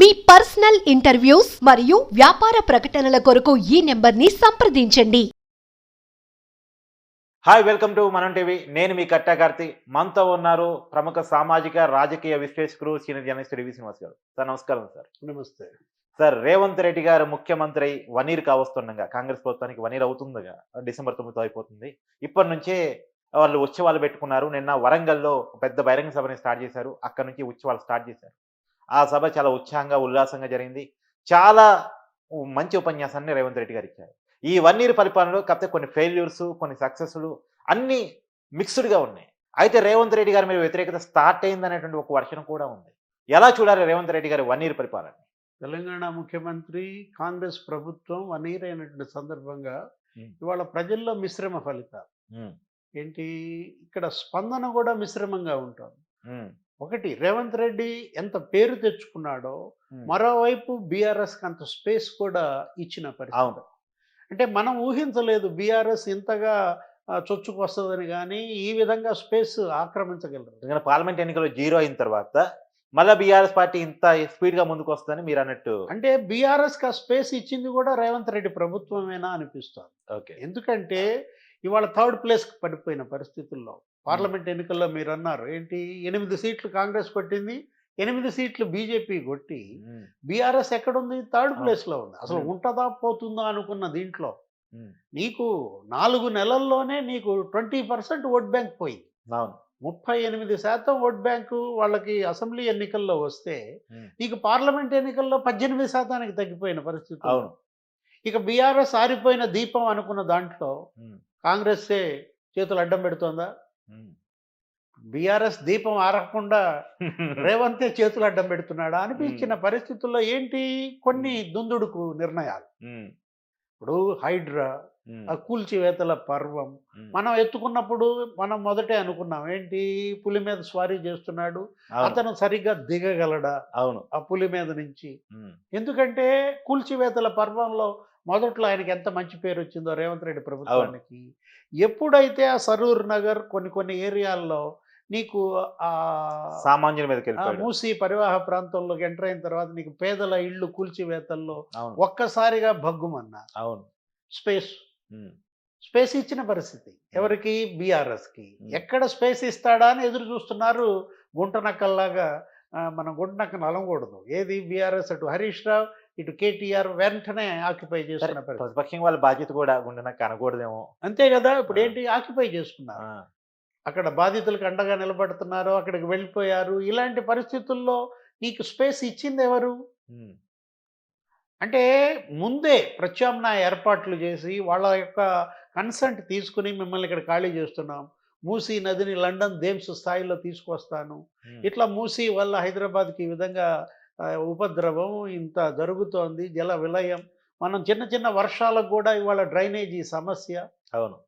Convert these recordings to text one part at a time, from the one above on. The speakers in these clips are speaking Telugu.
మీ పర్సనల్ ఇంటర్వ్యూస్ మరియు వ్యాపార ప్రకటనల కొరకు ఈ నెంబర్ని సంప్రదించండి. Hi welcome to Manam TV నేను మీ కట్టా కార్తి. మనతో ఉన్నారు ప్రముఖ సామాజిక రాజకీయ విశ్లేషకులు సీనియర్ జర్నలిస్ట్ రివి శ్రీనివాస్ గారు. సార్ నమస్కారం సార్. నమస్తే. సార్ రేవంత్ రెడ్డి గారు ముఖ్యమంత్రి అయి వన్ ఇయర్ కావస్తుండగా కాంగ్రెస్ ప్రభుత్వానికి వన్ ఇయర్ అవుతుండగా డిసెంబర్ తొమ్మిదితో అయిపోతుంది. ఇప్పటి నుంచే వాళ్ళు ఉత్సవాలు పెట్టుకున్నారు. నిన్న వరంగల్లో ఒక పెద్ద బహిరంగ సభని స్టార్ట్ చేశారు. అక్కడ నుంచి ఉత్సవాలు స్టార్ట్ చేశారు. ఆ సభ చాలా ఉత్సాహంగా ఉల్లాసంగా జరిగింది. చాలా మంచి ఉపన్యాసాన్ని రేవంత్ రెడ్డి గారు ఇచ్చారు. ఈ వన్ ఇయర్ పరిపాలనలో కాకపోతే కొన్ని ఫెయిల్యూర్స్ కొన్ని సక్సెస్లు అన్ని మిక్స్డ్గా ఉన్నాయి. అయితే రేవంత్ రెడ్డి గారి మీద వ్యతిరేకత స్టార్ట్ అయింది అనేటువంటి ఒక వర్షం కూడా ఉంది. ఎలా చూడాలి రేవంత్ రెడ్డి గారి వన్ ఇయర్ పరిపాలన? తెలంగాణ ముఖ్యమంత్రి కాంగ్రెస్ ప్రభుత్వం వన్ ఇయర్ అయినటువంటి సందర్భంగా. ఇవాళ ప్రజల్లో మిశ్రమ ఫలితాలు. ఏంటి? ఇక్కడ స్పందన కూడా మిశ్రమంగా ఉంటుంది. ఒకటి రేవంత్ రెడ్డి ఎంత పేరు తెచ్చుకున్నాడో. మరోవైపు బీఆర్ఎస్కి అంత స్పేస్ కూడా ఇచ్చిన పరిస్థితి. అవును. అంటే మనం ఊహించలేదు బీఆర్ఎస్ ఇంతగా ఆ, చొచ్చుకు వస్తుందని కానీ ఈ విధంగా స్పేస్ ఆక్రమించగలరు. ఎందుకంటే పార్లమెంట్ ఎన్నికలు జీరో అయిన తర్వాత మళ్ళీ బీఆర్ఎస్ పార్టీ ఇంత స్పీడ్గా ముందుకు వస్తుందని మీరు అన్నట్టు అంటే బీఆర్ఎస్కి ఆ స్పేస్ ఇచ్చింది కూడా రేవంత్ రెడ్డి ప్రభుత్వమేనా అనిపిస్తుంది. ఓకే. ఎందుకంటే ఇవాళ థర్డ్ ప్లేస్కి పడిపోయిన పరిస్థితుల్లో పార్లమెంట్ ఎన్నికల్లో మీరు అన్నారు ఏంటి? ఎనిమిది సీట్లు కాంగ్రెస్ కొట్టింది ఎనిమిది సీట్లు బీజేపీ కొట్టి బీఆర్ఎస్ ఎక్కడుంది? థర్డ్. ప్లేస్లో ఉంది. అసలు. ఉంటుందా పోతుందా అనుకున్న దీంట్లో నీకు నాలుగు నెలల్లోనే నీకు ట్వంటీ పర్సెంట్ ఓట్ బ్యాంక్ పోయింది. ముప్పై ఎనిమిది శాతం ఓట్ బ్యాంకు వాళ్ళకి అసెంబ్లీ ఎన్నికల్లో వస్తే నీకు పార్లమెంట్ ఎన్నికల్లో పద్దెనిమిది శాతానికి తగ్గిపోయిన పరిస్థితి అవును. ఇక బీఆర్ఎస్ ఆరిపోయిన దీపం అనుకున్న దాంట్లో కాంగ్రెస్సే చేతులు అడ్డం పెడుతోందా. బీఆర్ఎస్ దీపం ఆరకుండా రేవంతే చేతులు అడ్డం పెడుతున్నాడా అనిపించిన పరిస్థితుల్లో ఏంటి కొన్ని దుందుడుకు నిర్ణయాలు? ఇప్పుడు హైడ్రా కూల్చివేతల పర్వం. మనం ఎత్తుకున్నప్పుడు మనం మొదటే అనుకున్నాం ఏంటి పులి మీద స్వారీ చేస్తున్నాడు అతను సరిగ్గా దిగగలడా అవును. ఆ పులి మీద నుంచి? ఎందుకంటే కూల్చివేతల పర్వంలో మొదట్లో ఆయనకి ఎంత మంచి పేరు వచ్చిందో రేవంత్ రెడ్డి ప్రభుత్వానికి ఎప్పుడైతే ఆ సరూర్ నగర్ కొన్ని కొన్ని ఏరియాల్లో నీకు ఆ సామాన్యుల వెళ్ళిపోయాడు. మూసి పరివాహ ప్రాంతంలోకి ఎంటర్ అయిన తర్వాత నీకు పేదల ఇళ్ళు కూల్చివేతల్లో ఒక్కసారిగా భగ్గుమన్నా. అవును. స్పేస్. స్పేస్ ఇచ్చిన పరిస్థితి. ఎవరికి? బీఆర్ఎస్కి. ఎక్కడ స్పేస్ ఇస్తాడా అని ఎదురు చూస్తున్నారు గుంటనక్కల్లాగా మనం గుంటనక్కను అలవకూడదు. ఏది? బీఆర్ఎస్ అటు హరీష్ రావు ఇటు కేటీఆర్ వెంటనే ఆక్యుపై చేసుకున్న ప్రతిపక్షం వాళ్ళ బాధ్యత కూడా గుండె నాకు అనకూడదేమో అంతే కదా ఇప్పుడు. ఏంటి? ఆక్యుపై చేసుకున్నారు. అక్కడ బాధితులకు అండగా నిలబడుతున్నారు అక్కడికి వెళ్ళిపోయారు ఇలాంటి పరిస్థితుల్లో నీకు స్పేస్ ఇచ్చింది ఎవరు? అంటే ముందే ప్రత్యామ్నాయ ఏర్పాట్లు చేసి వాళ్ళ యొక్క కన్సెంట్ తీసుకుని మిమ్మల్ని ఇక్కడ ఖాళీ చేస్తున్నాం. మూసీ నదిని లండన్ థేమ్స్ స్థాయిలో తీసుకొస్తాను ఇట్లా మూసీ వల్ల హైదరాబాద్కి ఈ విధంగా ఉపద్రవం ఇంత జరుగుతోంది జల విలయం. మనం చిన్న చిన్న వర్షాలకు కూడా ఇవాళ డ్రైనేజీ సమస్య. అవును.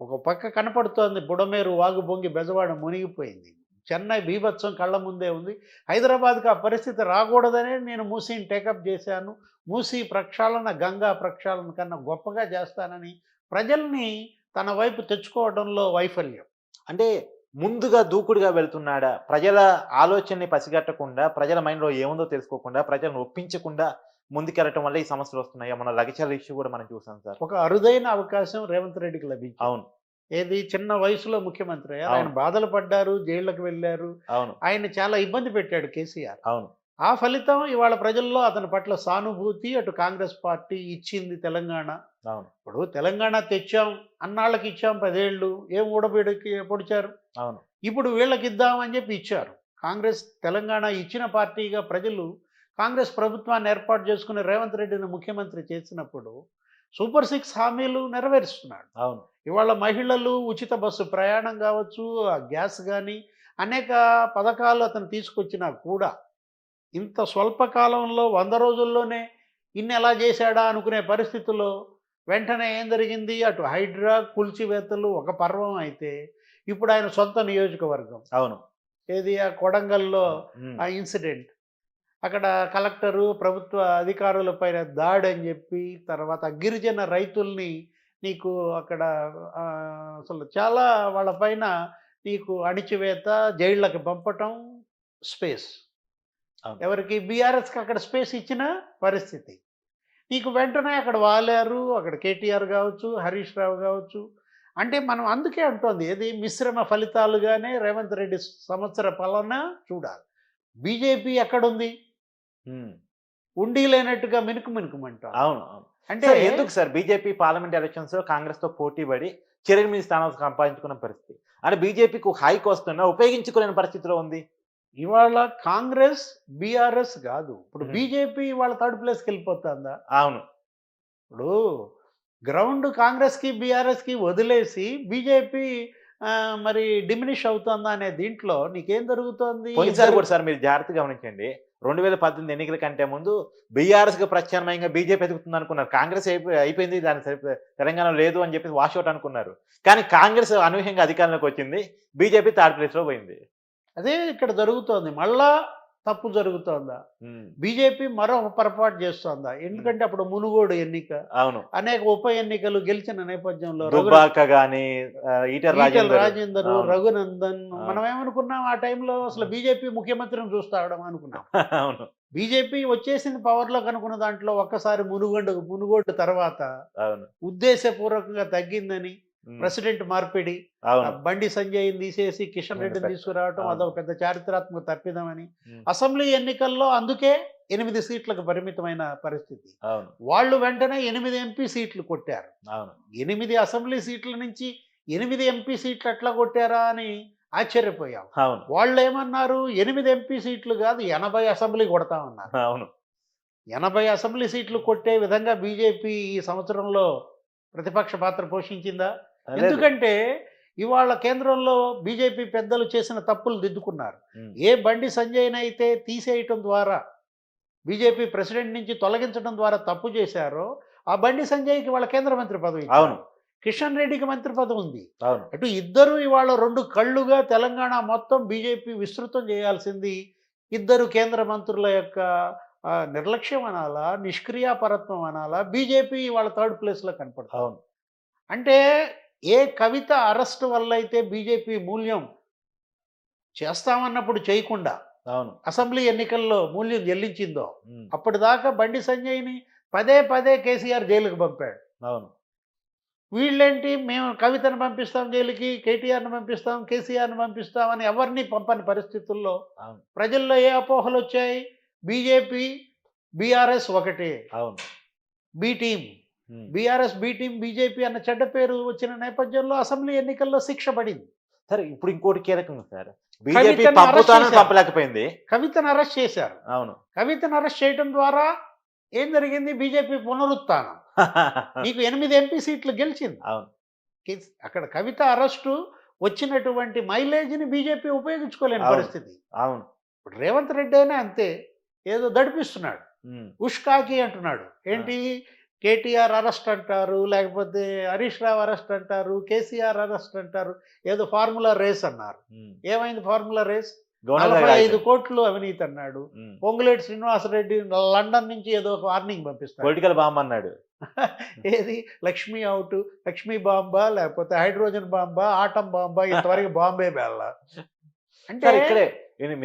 ఒక పక్క కనపడుతోంది బుడమేరు వాగు బొంగి బెజవాడ మునిగిపోయింది. చెన్నై బీభత్సం కళ్ళ ముందే ఉంది. హైదరాబాద్కి ఆ పరిస్థితి రాకూడదనే నేను మూసీని టేకప్ చేశాను. మూసీ ప్రక్షాళన గంగా ప్రక్షాళన కన్నా గొప్పగా చేస్తానని ప్రజల్ని తన వైపు తెచ్చుకోవడంలో వైఫల్యం. అంటే ముందుగా దూకుడుగా వెళ్తున్నాడా? ప్రజల ఆలోచనని పసిగట్టకుండా ప్రజల మైండ్లో ఏముందో తెలుసుకోకుండా ప్రజలను ఒప్పించకుండా ముందుకెళ్ళటం వల్ల ఈ సమస్యలు వస్తున్నాయి? మన లగచర్ల ఇష్యూ కూడా మనం చూసాం సార్. ఒక అరుదైన అవకాశం రేవంత్ రెడ్డికి లభించింది. అవును. ఏది చిన్న వయసులో ముఖ్యమంత్రి. ఆయన. బాధలు పడ్డారు జైళ్ళకు వెళ్ళారు. అవును. ఆయన చాలా ఇబ్బంది పెట్టాడు కేసీఆర్. అవును. ఆ ఫలితం ఇవాళ ప్రజల్లో అతని పట్ల సానుభూతి అటు కాంగ్రెస్ పార్టీ ఇచ్చింది తెలంగాణ. అవును. ఇప్పుడు తెలంగాణ తెచ్చాం అన్నాళ్ళకి ఇచ్చాం పదేళ్ళు ఏం ఊడబిడికి పొడిచారు? అవును. ఇప్పుడు వీళ్ళకి ఇద్దామని చెప్పి ఇచ్చారు. కాంగ్రెస్ తెలంగాణ ఇచ్చిన పార్టీగా ప్రజలు కాంగ్రెస్ ప్రభుత్వాన్ని ఏర్పాటు చేసుకుని రేవంత్ రెడ్డిని ముఖ్యమంత్రి చేసినప్పుడు సూపర్ సిక్స్ హామీలు నెరవేరుస్తున్నాడు. అవును. ఇవాళ మహిళలు ఉచిత బస్సు ప్రయాణం కావచ్చు ఆ గ్యాస్ కానీ అనేక పథకాలు అతను తీసుకొచ్చినా కూడా ఇంత స్వల్ప కాలంలో వంద రోజుల్లోనే ఇన్ని ఎలా చేశాడా అనుకునే పరిస్థితుల్లో వెంటనే ఏం జరిగింది? అటు హైడ్రా కూల్చివేతలు ఒక పర్వం అయితే ఇప్పుడు ఆయన సొంత నియోజకవర్గం. అవును. ఏది? ఆ కొడంగల్లో ఆ ఇన్సిడెంట్. అక్కడ కలెక్టరు ప్రభుత్వ అధికారులపైన దాడి అని చెప్పి తర్వాత గిరిజన రైతుల్ని నీకు అక్కడ అసలు చాలా వాళ్ళపైన నీకు అణిచివేత జైళ్ళకి పంపటం స్పేస్. ఎవరికి బీఆర్ఎస్కి అక్కడ స్పేస్ ఇచ్చిన పరిస్థితి. నీకు వెంటనే అక్కడ వాలారు అక్కడ కేటీఆర్ కావచ్చు హరీష్ రావు కావచ్చు. అంటే మనం అందుకే అంటోంది ఏది మిశ్రమ ఫలితాలుగానే రేవంత్ రెడ్డి సంవత్సర పాలన చూడాలి. బీజేపీ ఎక్కడుంది. ఉండి లేనట్టుగా మినుకు మినుకుమంటాం అవును అవును. అంటే ఎందుకు సార్ బీజేపీ పార్లమెంట్ ఎలక్షన్స్లో కాంగ్రెస్తో పోటీ పడి చిరెనిమిది స్థానాలు సంపాదించుకున్న పరిస్థితి? అంటే బీజేపీకి హైక్ వస్తున్నా ఉపయోగించుకోలేని పరిస్థితిలో ఉంది. ఇవాళ కాంగ్రెస్ బీఆర్ఎస్ కాదు. ఇప్పుడు. బీజేపీ ఇవాళ థర్డ్ ప్లేస్కి వెళ్ళిపోతుందా? అవును. ఇప్పుడు గ్రౌండ్ కాంగ్రెస్కి బీఆర్ఎస్కి వదిలేసి బీజేపీ మరి డిమినిష్ అవుతుందా అనే దీంట్లో నీకేం జరుగుతోంది? పోయినసారి కూడా సార్ మీరు జాగ్రత్తగా గమనించండి. రెండు వేల పద్దెనిమిది ఎన్నికల కంటే ముందు బీఆర్ఎస్కి ప్రత్యామ్నాయంగా బీజేపీ ఎదుగుతుంది అనుకున్నారు. కాంగ్రెస్ అయిపో- అయిపోయింది దాని తెలంగాణ లేదు అని చెప్పి వాష్ అవుట్ అనుకున్నారు. కానీ కాంగ్రెస్ అనూహ్యంగా అధికారంలోకి వచ్చింది. బీజేపీ థర్డ్ ప్లేస్లో పోయింది. అదే ఇక్కడ జరుగుతోంది. మళ్ళా తప్పు జరుగుతోందా? బీజేపీ మరో పొరపాటు చేస్తోందా? ఎందుకంటే అప్పుడు మునుగోడు ఎన్నిక అవును. అనేక ఉప ఎన్నికలు గెలిచిన నేపథ్యంలో రాజేందర్. రఘునందన్. మనం ఏమనుకున్నాం ఆ టైంలో అసలు బీజేపీ ముఖ్యమంత్రిని చూస్తాడడం అనుకున్నాం. అవును. బీజేపీ వచ్చేసింది పవర్లోకి అనుకున్న దాంట్లో ఒక్కసారి మునుగోడు మునుగోడు తర్వాత అవును. ఉద్దేశపూర్వకంగా తగ్గిందని ప్రెసిడెంట్ మార్పిడి బండి సంజయ్ని తీసేసి కిషన్ రెడ్డిని తీసుకురావటం. అదొక పెద్ద చారిత్రాత్మక తప్పిదమని అసెంబ్లీ ఎన్నికల్లో అందుకే ఎనిమిది సీట్లకు పరిమితమైన పరిస్థితి. వాళ్ళు వెంటనే ఎనిమిది ఎంపీ సీట్లు కొట్టారు. ఎనిమిది అసెంబ్లీ సీట్ల నుంచి ఎనిమిది ఎంపీ సీట్లు ఎట్లా కొట్టారా అని ఆశ్చర్యపోయాం. వాళ్ళు ఏమన్నారు? ఎనిమిది ఎంపీ సీట్లు కాదు ఎనభై అసెంబ్లీ కొడతామన్నారు అవును. ఎనభై అసెంబ్లీ సీట్లు కొట్టే విధంగా బీజేపీ ఈ సంవత్సరంలో ప్రతిపక్ష పాత్ర పోషించిందా. ఎందుకంటే ఇవాళ కేంద్రంలో బీజేపీ పెద్దలు చేసిన తప్పులు దిద్దుకున్నారు. ఏ బండి సంజయ్ని అయితే తీసేయటం ద్వారా బీజేపీ ప్రెసిడెంట్ నుంచి తొలగించడం ద్వారా తప్పు చేశారో ఆ బండి సంజయ్కి వాళ్ళ కేంద్ర మంత్రి పదవి. అవును. కిషన్ రెడ్డికి మంత్రి పదవి ఉంది. అవును. అటు ఇద్దరు ఇవాళ రెండు కళ్ళుగా తెలంగాణ మొత్తం బీజేపీ విస్తృతం చేయాల్సింది ఇద్దరు కేంద్ర మంత్రుల యొక్క నిర్లక్ష్యం అనాలా నిష్క్రియాపరత్వం అనాలా బీజేపీ ఇవాళ థర్డ్ ప్లేస్లో కనపడుతుంది. అవును. అంటే ఏ కవిత అరెస్ట్ వల్ల అయితే బీజేపీ మూల్యం చేస్తామన్నప్పుడు చేయకుండా అవును. అసెంబ్లీ ఎన్నికల్లో మూల్యం చెల్లించిందో అప్పటిదాకా బండి సంజయ్ని పదే పదే కేసీఆర్ జైలుకు పంపాడు. అవును. వీళ్ళేంటి? మేము కవితను పంపిస్తాం జైలుకి కేటీఆర్ని పంపిస్తాం కేసీఆర్ని పంపిస్తాం అని ఎవరిని పంపని పరిస్థితుల్లో ప్రజల్లో ఏ అపోహలు వచ్చాయి బీజేపీ బీఆర్ఎస్ ఒకటే. అవును. B team. BRS B team BJP అన్న చెడ్డ పేరు వచ్చిన నేపథ్యంలో అసెంబ్లీ ఎన్నికల్లో శిక్ష పడింది. సరే ఇప్పుడు ఇంకోటి కీలకం సార్. బీజేపీ కవితని. పంపలేకపోయింది అరెస్ట్ చేశారు. అవును. కవితను అరెస్ట్ చేయడం ద్వారా ఏం జరిగింది? బీజేపీ పునరుత్థానం. నీకు ఎనిమిది ఎంపీ సీట్లు గెలిచింది. అవును. అక్కడ కవిత అరెస్టు వచ్చినటువంటి మైలేజ్ని బీజేపీ ఉపయోగించుకోలేని. పరిస్థితి. అవును. ఇప్పుడు రేవంత్ రెడ్డి అయినా అంతే ఏదో దడిపిస్తున్నాడు. ఉష్కాకి అంటున్నాడు. ఏంటి? కేటీఆర్ అరెస్ట్ అంటారు లేకపోతే హరీష్ రావు అరెస్ట్ అంటారు కేసీఆర్ అరెస్ట్ అంటారు ఏదో ఫార్ములా రేస్ అన్నారు. ఏమైంది ఫార్ములా రేస్? నలభై ఐదు కోట్లు అవినీతి అన్నాడు. పొంగులేటి శ్రీనివాసరెడ్డి లండన్ నుంచి ఏదో ఒక వార్నింగ్ పంపిస్తాడు. పొలిటికల్ బాంబ్ అన్నాడు. ఏది? లక్ష్మీ అవుట్ లక్ష్మీ బాంబా లేకపోతే హైడ్రోజన్ బాంబా ఆటం బాంబా ఇంతవరకు బాంబే బెల్ల. అంటే ఇక్కడే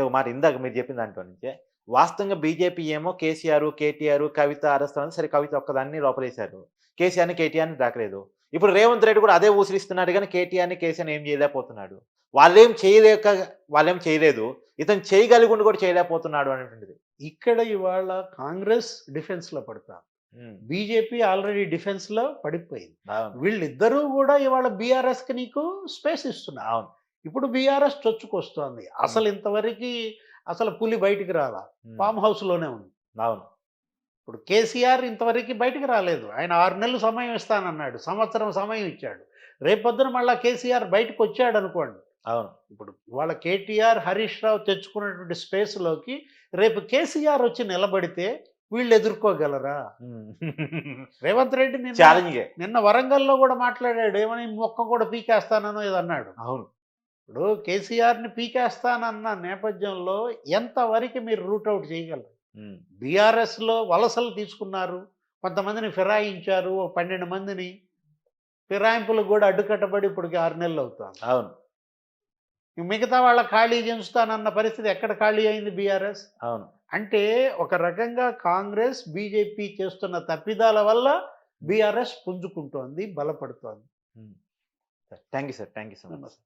ఒక మాట ఇందాక మీరు చెప్పిన దాంట్లో నుంచే. వాస్తవంగా బీజేపీ ఏమో కేసీఆర్ కేటీఆర్ కవిత అరెస్ట్ అని సరే కవిత ఒక్కదాన్ని లోపలేశారు. కేసీఆర్ని కేటీఆర్ని దాకలేదు ఇప్పుడు రేవంత్ రెడ్డి కూడా అదే ఊసిరిస్తున్నాడు కానీ కేటీఆర్ని కేసీఆర్ని ఏం చేయలేకపోతున్నాడు. వాళ్ళేం చేయలేక వాళ్ళేం చేయలేదు. ఇతను చేయగలిగి కూడా చేయలేకపోతున్నాడు అనేటువంటిది. ఇక్కడ ఇవాళ కాంగ్రెస్ డిఫెన్స్లో పడతారు ఉమ్, బీజేపీ ఆల్రెడీ డిఫెన్స్లో పడిపోయింది వీళ్ళిద్దరూ కూడా ఇవాళ బీఆర్ఎస్కి నీకు స్పేస్ ఇస్తున్నారు. అవును. ఇప్పుడు బీఆర్ఎస్ చొచ్చుకొస్తోంది. అసలు ఇంతవరకు అసలు పులి బయటికి రాలా. ఫామ్ హౌస్లోనే ఉంది. అవును. ఇప్పుడు కేసీఆర్ ఇంతవరకు బయటికి రాలేదు. ఆయన ఆరు నెలలు సమయం ఇస్తానన్నాడు. సంవత్సరం సమయం ఇచ్చాడు. రేపొద్దున మళ్ళా కేసీఆర్ బయటకు వచ్చాడు అనుకోండి అవును. ఇప్పుడు ఇవాళ కేటీఆర్ హరీష్ రావు తెచ్చుకున్నటువంటి స్పేస్లోకి రేపు కేసీఆర్ వచ్చి నిలబడితే వీళ్ళు ఎదుర్కోగలరా? రేవంత్ రెడ్డి నిన్న ఛాలెంజ్ నిన్న వరంగల్లో కూడా మాట్లాడాడు. ఏమని మొక్క కూడా పీకేస్తానో ఏదో అన్నాడు. అవును. ఇప్పుడు కేసీఆర్ని పీకేస్తానన్న నేపథ్యంలో ఎంతవరకు మీరు రూట్అవుట్ చేయగలరు? బీఆర్ఎస్లో వలసలు తీసుకున్నారు కొంతమందిని ఫిరాయించారు ఓ పన్నెండు మందిని ఫిరాయింపులకు కూడా అడ్డుకట్టబడి ఇప్పటికి ఆరు నెలలు అవుతాను అవును. మిగతా వాళ్ళ ఖాళీ చేస్తానన్న పరిస్థితి ఎక్కడ ఖాళీ అయింది బీఆర్ఎస్? అవును. అంటే ఒక రకంగా కాంగ్రెస్ బీజేపీ చేస్తున్న తప్పిదాల వల్ల బీఆర్ఎస్ పుంజుకుంటోంది బలపడుతోంది. Thank you sir thank you so much. నమస్తే.